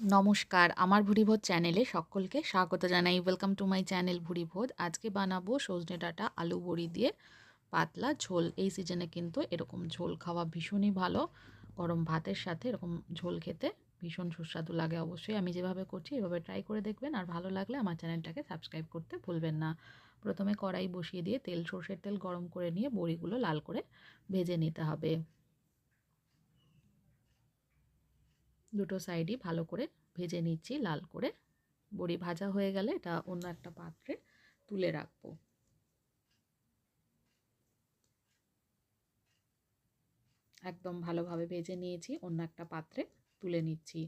নমস্কার। আমার ভুরিভোজ চ্যানেলে সকলকে স্বাগত জানাই। Welcome to my channel Bhurivoj. আজকে বানাবো সজনে ডাঁটা আলু বড়ি দিয়ে পাতলা ঝোল। এই সিজনে কিন্তু এরকম ঝোল খাওয়া ভীষণই ভালো। গরম ভাতের সাথে এরকম ঝোল খেতে ভীষণ সুস্বাদু লাগে অবশ্যই। আমি যেভাবে করছি এভাবে ট্রাই করে দেখবেন। আর ভালো লাগলে আমার চ্যানেলটাকে সাবস্ক্রাইব করতে ভুলবেন না। প্রথমে কড়াই বসিয়ে দিয়ে তেল সর্ষের তেল গরম করে নিয়ে বড়িগুলো লাল করে ভেজে নিতে হবে। দুটো সাইডই ভালো করে ভেজে নিচ্ছি, লাল করে। বড়ি ভাজা হয়ে গেলে এটা অন্য একটা পাত্রে তুলে রাখব। একদম ভালোভাবে ভেজে নিয়েছি, অন্য একটা পাত্রে তুলে নিচ্ছি।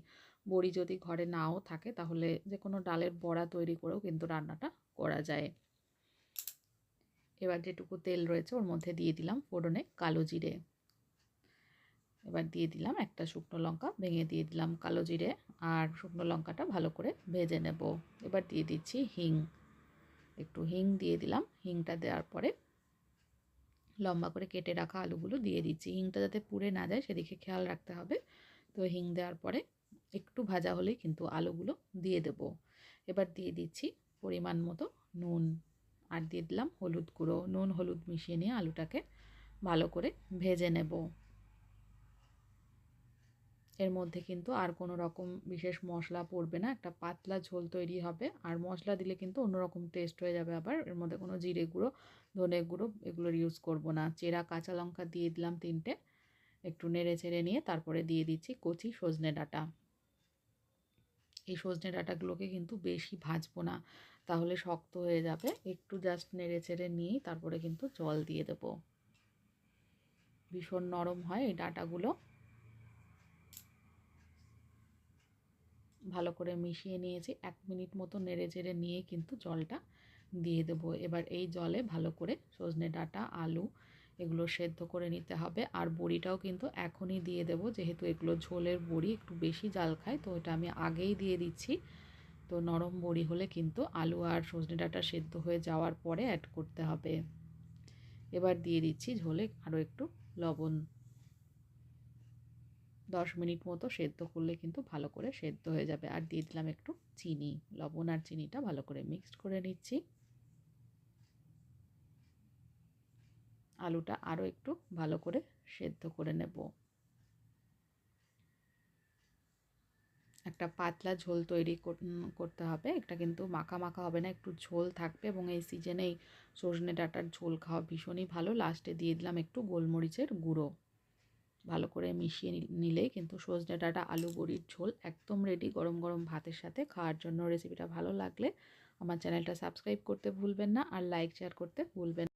বড়ি যদি ঘরে নাও থাকে তাহলে যে কোনো ডালের বড়া তৈরি করেও কিন্তু রান্নাটা করা যায়। এবার যেটুকু তেল রয়েছে ওর মধ্যে দিয়ে দিলাম ফোড়নে কালো জিরে। এবার দিয়ে দিলাম একটা শুকনো লঙ্কা, ভেঙে দিয়ে দিলাম কালো জিরে আর শুকনো লঙ্কাটা ভালো করে ভেজে নেব। এবার দিয়ে দিচ্ছি হিং। একটু হিং দিয়ে দিলাম। হিংটা দেওয়ার পরে লম্বা করে কেটে রাখা আলুগুলো দিয়ে দিচ্ছি। হিংটা যাতে পুড়ে না যায় সেদিকে খেয়াল রাখতে হবে। তো হিং দেওয়ার পরে একটু ভাজা হলেই কিন্তু আলুগুলো দিয়ে দেব। এবার দিয়ে দিচ্ছি পরিমাণ মতো নুন আর দিয়ে দিলাম হলুদ গুঁড়ো। নুন হলুদ মিশিয়ে নিয়ে আলুটাকে ভালো করে ভেজে নেব। এর মধ্যে কিন্তু আর কোনো রকম বিশেষ মশলা পড়বে না। একটা পাতলা ঝোল তৈরি হবে। আর মশলা দিলে কিন্তু অন্যরকম টেস্ট হয়ে যাবে আবার। এর মধ্যে কোনো জিরে গুঁড়ো, ধনে গুঁড়ো এগুলোর ইউজ করব না। চেরা, কাঁচা লঙ্কা দিয়ে দিলাম তিনটে। একটু নেড়ে চেড়ে নিয়ে তারপরে দিয়ে দিচ্ছি কচি সজনে ডাঁটা। এই সজনে ডাঁটাগুলোকে কিন্তু বেশি ভাজবো না। তাহলে শক্ত হয়ে যাবে। একটু জাস্ট নেড়ে চেড়ে নিয়েই তারপরে কিন্তু জল দিয়ে দেবো। ভীষণ নরম হয় এই ডাঁটাগুলো। ভালো করে মিশিয়ে নিয়েছি। এক মিনিট মতো নেড়ে চেড়ে নিয়ে কিন্তু জলটা দিয়ে দেবো। এবার এই জলে ভালো করে সজনে ডাঁটা, আলু এগুলো সেদ্ধ করে নিতে হবে। আর বড়িটাও কিন্তু এখনই দিয়ে দেবো। যেহেতু এগুলো ঝোলের বড়ি, একটু বেশি জাল খায়, তো এটা আমি আগেই দিয়ে দিচ্ছি। তো নরম বড়ি হলে কিন্তু আলু আর সজনে ডাঁটা সেদ্ধ হয়ে যাওয়ার পরে অ্যাড করতে হবে। এবার দিয়ে দিচ্ছি ঝোলে আরও একটু লবণ। দশ মিনিট মতো সেদ্ধ করলে কিন্তু ভালো করে সেদ্ধ হয়ে যাবে। আর দিয়ে দিলাম একটু চিনি, লবণ আর চিনিটা ভালো করে মিক্সড করে নিচ্ছি। আলুটা আরও একটু ভালো করে সেদ্ধ করে নেব। একটা পাতলা ঝোল তৈরি করতে হবে। এটা কিন্তু মাখা মাখা হবে না, একটু ঝোল থাকবে এবং এই সিজনেই সজনে ডাটার ঝোল খাওয়া ভীষণই ভালো। লাস্টে দিয়ে দিলাম একটু গোলমরিচের গুঁড়ো। ভালো করে মিশিয়ে নিলেই কিন্তু সজনে ডাটা, আলু বড়ির ঝোল একদম রেডি গরম গরম ভাতের সাথে খাওয়ার জন্য রেসিপিটা ভালো লাগলে আমার চ্যানেলটা সাবস্ক্রাইব করতে ভুলবেন না আর লাইক শেয়ার করতে ভুলবেন